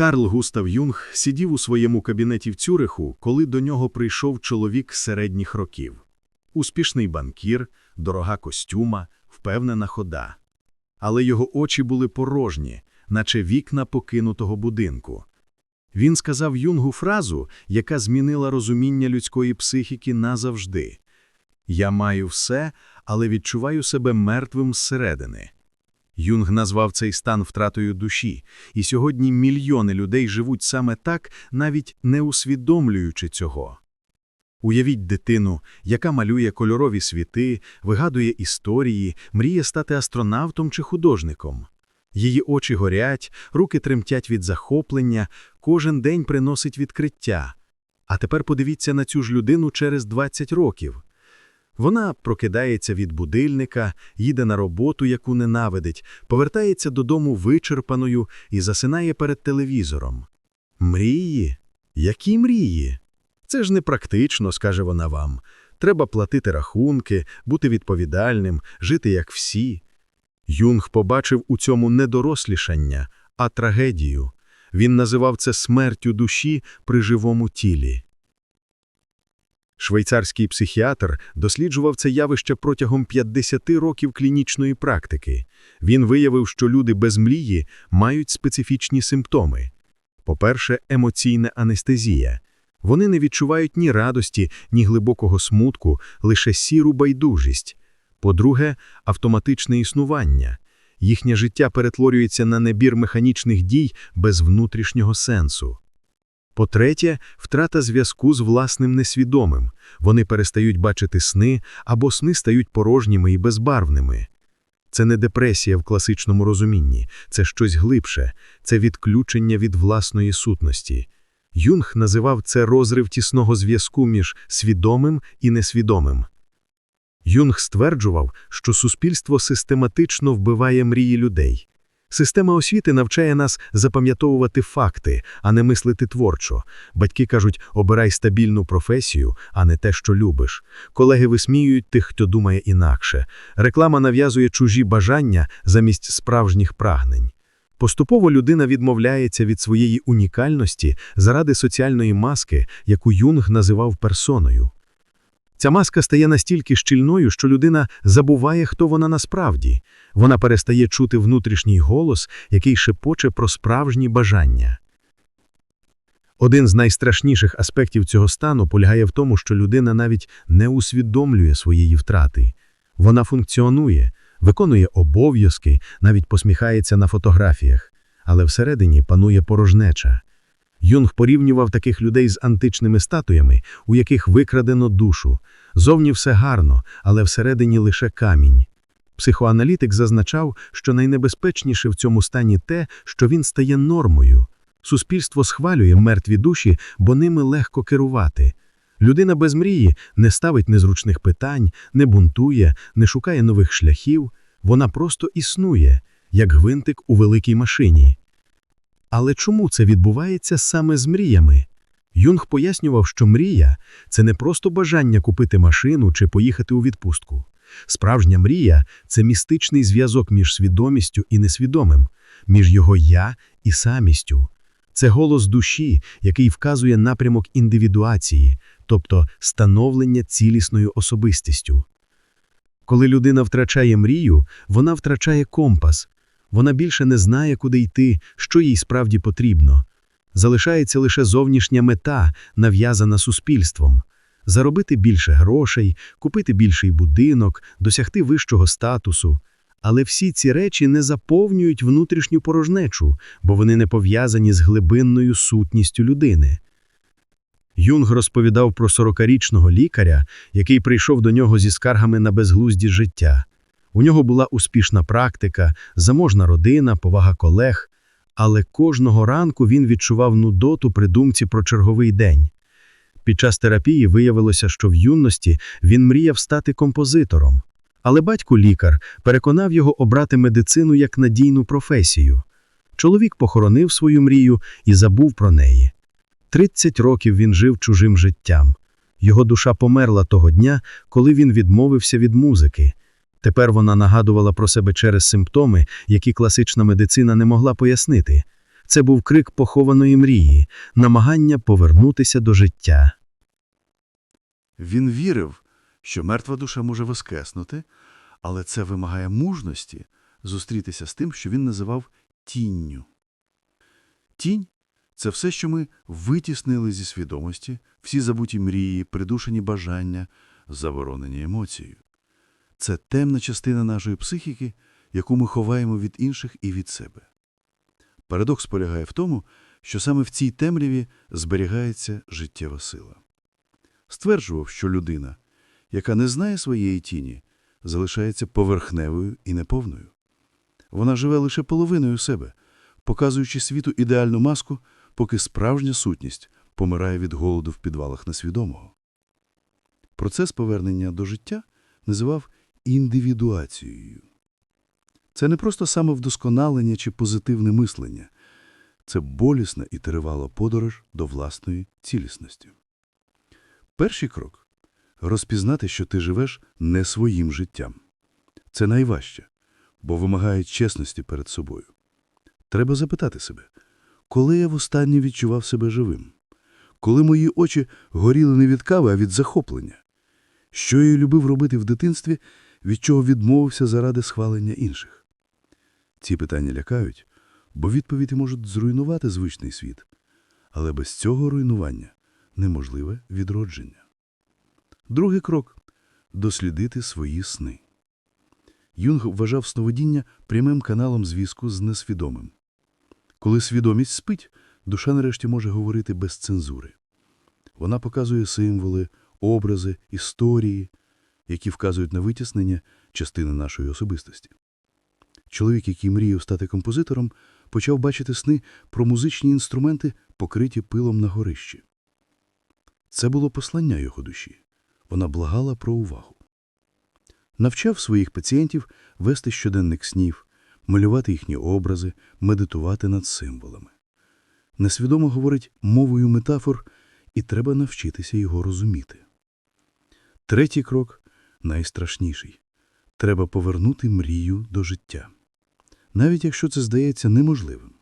Карл Густав Юнг сидів у своєму кабінеті в Цюриху, коли до нього прийшов чоловік середніх років. Успішний банкір, дорога костюма, впевнена хода. Але його очі були порожні, наче вікна покинутого будинку. Він сказав Юнгу фразу, яка змінила розуміння людської психіки назавжди. «Я маю все, але відчуваю себе мертвим зсередини». Юнг назвав цей стан втратою душі, і сьогодні мільйони людей живуть саме так, навіть не усвідомлюючи цього. Уявіть дитину, яка малює кольорові світи, вигадує історії, мріє стати астронавтом чи художником. Її очі горять, руки тремтять від захоплення, кожен день приносить відкриття. А тепер подивіться на цю ж людину через 20 років. Вона прокидається від будильника, їде на роботу, яку ненавидить, повертається додому вичерпаною і засинає перед телевізором. Мрії? Які мрії? Це ж непрактично, скаже вона вам. Треба платити рахунки, бути відповідальним, жити як всі. Юнг побачив у цьому не дорослішання, а трагедію. Він називав це смертю душі при живому тілі. Швейцарський психіатр досліджував це явище протягом 50 років клінічної практики. Він виявив, що люди без мрії мають специфічні симптоми. По-перше, емоційна анестезія. Вони не відчувають ні радості, ні глибокого смутку, лише сіру байдужість. По-друге, автоматичне існування. Їхнє життя перетворюється на набір механічних дій без внутрішнього сенсу. По-третє, втрата зв'язку з власним несвідомим. Вони перестають бачити сни, або сни стають порожніми і безбарвними. Це не депресія в класичному розумінні, це щось глибше, це відключення від власної сутності. Юнг називав це розрив тісного зв'язку між свідомим і несвідомим. Юнг стверджував, що суспільство систематично вбиває мрії людей. Система освіти навчає нас запам'ятовувати факти, а не мислити творчо. Батьки кажуть, обирай стабільну професію, а не те, що любиш. Колеги висміюють тих, хто думає інакше. Реклама нав'язує чужі бажання замість справжніх прагнень. Поступово людина відмовляється від своєї унікальності заради соціальної маски, яку Юнг називав персоною. Ця маска стає настільки щільною, що людина забуває, хто вона насправді. Вона перестає чути внутрішній голос, який шепоче про справжні бажання. Один з найстрашніших аспектів цього стану полягає в тому, що людина навіть не усвідомлює своєї втрати. Вона функціонує, виконує обов'язки, навіть посміхається на фотографіях, але всередині панує порожнеча. Юнг порівнював таких людей з античними статуями, у яких викрадено душу. Зовні все гарно, але всередині лише камінь. Психоаналітик зазначав, що найнебезпечніше в цьому стані те, що він стає нормою. Суспільство схвалює мертві душі, бо ними легко керувати. Людина без мрії не ставить незручних питань, не бунтує, не шукає нових шляхів, вона просто існує, як гвинтик у великій машині. Але чому це відбувається саме з мріями? Юнг пояснював, що мрія це не просто бажання купити машину чи поїхати у відпустку. Справжня мрія це містичний зв'язок між свідомістю і несвідомим, між його я і самістю. Це голос душі, який вказує напрямок індивідуації, тобто становлення цілісною особистістю. Коли людина втрачає мрію, вона втрачає компас, вона більше не знає, куди йти, що їй справді потрібно. Залишається лише зовнішня мета, нав'язана суспільством заробити більше грошей, купити більший будинок, досягти вищого статусу. Але всі ці речі не заповнюють внутрішню порожнечу, бо вони не пов'язані з глибинною сутністю людини. Юнг розповідав про сорокарічного лікаря, який прийшов до нього зі скаргами на безглузді життя. У нього була успішна практика, заможна родина, повага колег, але кожного ранку він відчував нудоту при думці про черговий день. Під час терапії виявилося, що в юності він мріяв стати композитором. Але батько-лікар переконав його обрати медицину як надійну професію. Чоловік похоронив свою мрію і забув про неї. 30 років він жив чужим життям. Його душа померла того дня, коли він відмовився від музики. Тепер вона нагадувала про себе через симптоми, які класична медицина не могла пояснити. Це був крик похованої мрії, намагання повернутися до життя. Він вірив, що мертва душа може воскреснути, але це вимагає мужності зустрітися з тим, що він називав тінню. Тінь – це все, що ми витіснили зі свідомості, всі забуті мрії, придушені бажання, заборонені емоції. Це темна частина нашої психіки, яку ми ховаємо від інших і від себе. Парадокс полягає в тому, що саме в цій темряві зберігається життєва сила. Стверджував, що людина, яка не знає своєї тіні, залишається поверхневою і неповною. Вона живе лише половиною себе, показуючи світу ідеальну маску, поки справжня сутність помирає від голоду в підвалах несвідомого. Процес повернення до життя називав індивідуацією. Це не просто самовдосконалення чи позитивне мислення. Це болісна і тривала подорож до власної цілісності. Перший крок – розпізнати, що ти живеш не своїм життям. Це найважче, бо вимагає чесності перед собою. Треба запитати себе, коли я востаннє відчував себе живим? Коли мої очі горіли не від кави, а від захоплення? Що я любив робити в дитинстві, від чого відмовився заради схвалення інших? Ці питання лякають, бо відповіді можуть зруйнувати звичний світ. Але без цього руйнування неможливе відродження. Другий крок – дослідити свої сни. Юнг вважав сновидіння прямим каналом зв'язку з несвідомим. Коли свідомість спить, душа нарешті може говорити без цензури. Вона показує символи, образи, історії, які вказують на витіснення частини нашої особистості. Чоловік, який мріяв стати композитором, почав бачити сни про музичні інструменти, покриті пилом на горищі. Це було послання його душі. Вона благала про увагу. Навчав своїх пацієнтів вести щоденник снів, малювати їхні образи, медитувати над символами. Несвідомо говорить мовою метафор, і треба навчитися його розуміти. Третій крок – найстрашніший. Треба повернути мрію до життя. Навіть якщо це здається неможливим.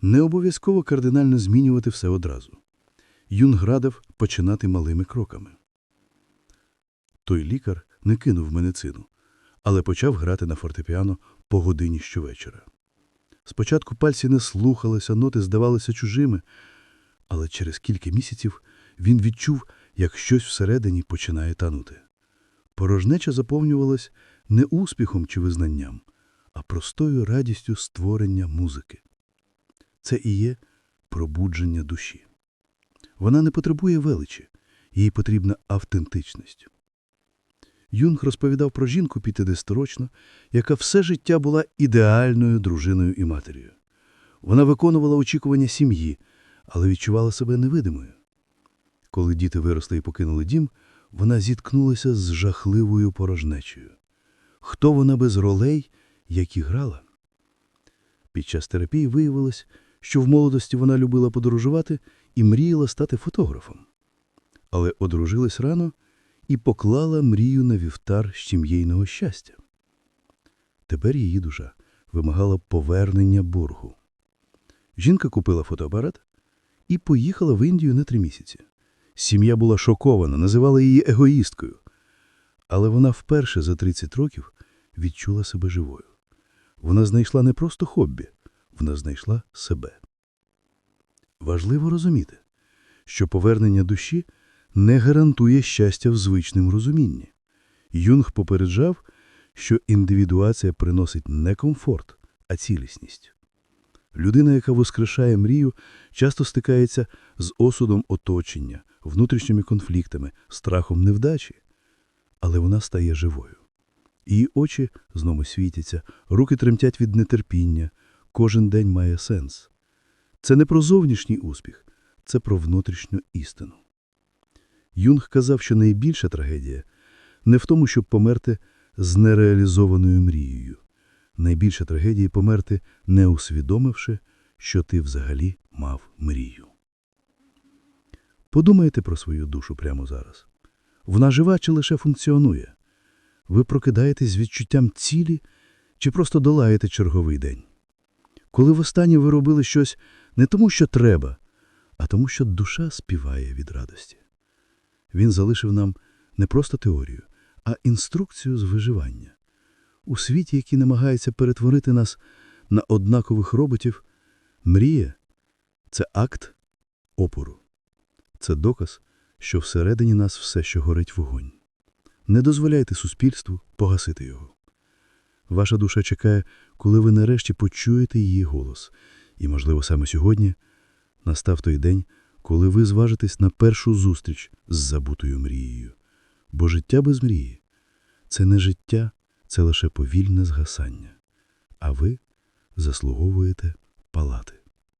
Не обов'язково кардинально змінювати все одразу. Юнг радив починати малими кроками. Той лікар не кинув медицину, але почав грати на фортепіано по годині щовечора. Спочатку пальці не слухалися, ноти здавалися чужими, але через кілька місяців він відчув, як щось всередині починає танути. Порожнеча заповнювалась не успіхом чи визнанням, а простою радістю створення музики. Це і є пробудження душі. Вона не потребує величі, їй потрібна автентичність. Юнг розповідав про жінку 50-річну, яка все життя була ідеальною дружиною і матір'ю. Вона виконувала очікування сім'ї, але відчувала себе невидимою. Коли діти виросли і покинули дім, вона зіткнулася з жахливою порожнечею. Хто вона без ролей, які грала? Під час терапії виявилось, що в молодості вона любила подорожувати і мріяла стати фотографом. Але одружилась рано і поклала мрію на вівтар щім'єйного щастя. Тепер її душа вимагала повернення боргу. Жінка купила фотоапарат і поїхала в Індію на три місяці. Сім'я була шокована, називала її егоїсткою. Але вона вперше за 30 років відчула себе живою. Вона знайшла не просто хобі, вона знайшла себе. Важливо розуміти, що повернення душі не гарантує щастя в звичному розумінні. Юнг попереджав, що індивідуація приносить не комфорт, а цілісність. Людина, яка воскрешає мрію, часто стикається з осудом оточення, внутрішніми конфліктами, страхом невдачі. Але вона стає живою. Її очі знову світяться, руки тремтять від нетерпіння, кожен день має сенс. Це не про зовнішній успіх, це про внутрішню істину. Юнг казав, що найбільша трагедія не в тому, щоб померти з нереалізованою мрією. Найбільша трагедія – померти, не усвідомивши, що ти взагалі мав мрію. Подумайте про свою душу прямо зараз. Вона жива чи лише функціонує? Ви прокидаєтесь з відчуттям цілі чи просто долаєте черговий день? Коли востаннє ви робили щось не тому, що треба, а тому, що душа співає від радості. Він залишив нам не просто теорію, а інструкцію з виживання. У світі, який намагається перетворити нас на однакових роботів, мрія – це акт опору. Це доказ, що всередині нас все, що горить вогонь. Не дозволяйте суспільству погасити його. Ваша душа чекає, коли ви нарешті почуєте її голос. І, можливо, саме сьогодні настав той день, коли ви зважитесь на першу зустріч з забутою мрією. Бо життя без мрії – це не життя, це лише повільне згасання. А ви заслуговуєте палати.